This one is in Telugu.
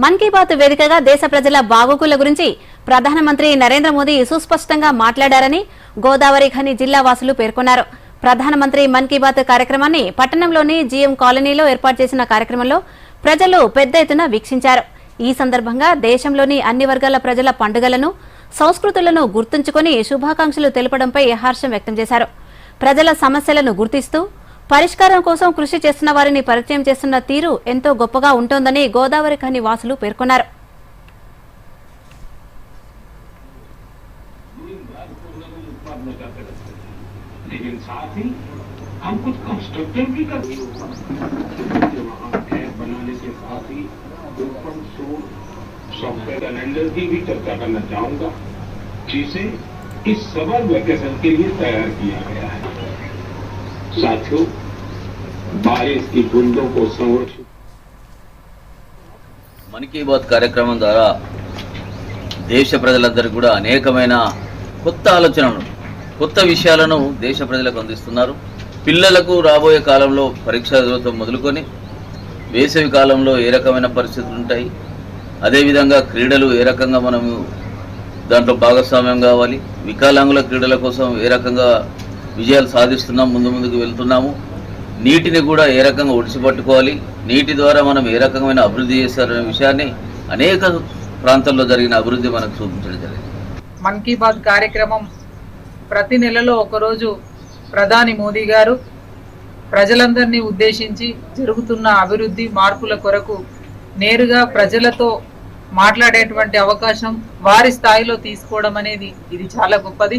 మన్ కీ బాత్ వేదికగా దేశ ప్రజల బాగోగుల గురించి ప్రధానమంత్రి నరేంద్ర మోదీ సుస్పష్టంగా మాట్లాడారని గోదావరి ఖని జిల్లా వాసులు పేర్కొన్నారు. ప్రధానమంత్రి మన్ కీ బాత్ కార్యక్రమాన్ని పట్టణంలోని జీఎం కాలనీలో ఏర్పాటు చేసిన కార్యక్రమంలో ప్రజలు పెద్ద ఎత్తున వీక్షించారు. ఈ సందర్భంగా దేశంలోని అన్ని వర్గాల ప్రజల పండుగలను సంస్కృతులను గుర్తుంచుకొని శుభాకాంక్షలు తెలపడంపై హర్షం వ్యక్తం చేశారు. ప్రజల సమస్యలను గుర్తిస్తూ పరిష్కారం కోసం కృషి చేస్తున్న వారిని పరిచయం చేస్తున్న తీరు ఎంతో గొప్పగా ఉంటోందని గోదావరి ఖని వాసులు పేర్కొన్నారు लेकिन साथ ही हम कुछ कंस्ट्रक्टिव भी कर वहाँ ऐप बनाने के साथ ही ओपन सोर्स सॉफ्टवेयर कैलेंडर की भी चर्चा करना चाहूंगा जिसे इस समर वेकेशन के लिए तैयार किया गया है साथियों बारिश की बूंदों को संरक्षित మన్ కీ బాత్ కార్యక్రమం ద్వారా దేశ ప్రజలందరికీ కూడా అనేకమైన కొత్త ఆలోచనలు కొత్త విషయాలను దేశ ప్రజలకు అందిస్తున్నారు పిల్లలకు రాబోయే కాలంలో పరీక్షా చదువుతో మొదలుకొని వేసవి కాలంలో ఏ రకమైన పరిస్థితులు ఉంటాయి అదేవిధంగా క్రీడలు ఏ రకంగా మనము దాంట్లో భాగస్వామ్యం కావాలి వికలాంగుల క్రీడల కోసం ఏ రకంగా విజయాలు సాధిస్తున్నాం ముందు ముందుకు వెళ్తున్నాము నీటిని కూడా ఏ రకంగా ఒడిసిపట్టుకోవాలి? నీటి ద్వారా మనం ఏ రకమైన అభివృద్ధి చేస్తారనే విషయాన్ని అనేక ప్రాంతాల్లో జరిగిన అభివృద్ధి మనకు చూపించడం జరిగింది. మన్ కీ బాత్ కార్యక్రమం ప్రతి నెలలో ఒకరోజు ప్రధాని మోదీ గారు ప్రజలందరినీ ఉద్దేశించి జరుగుతున్న అభివృద్ధి మార్పుల కొరకు నేరుగా ప్రజలతో మాట్లాడేటువంటి అవకాశం వారి స్థాయిలో తీసుకోవడం అనేది ఇది చాలా గొప్పది.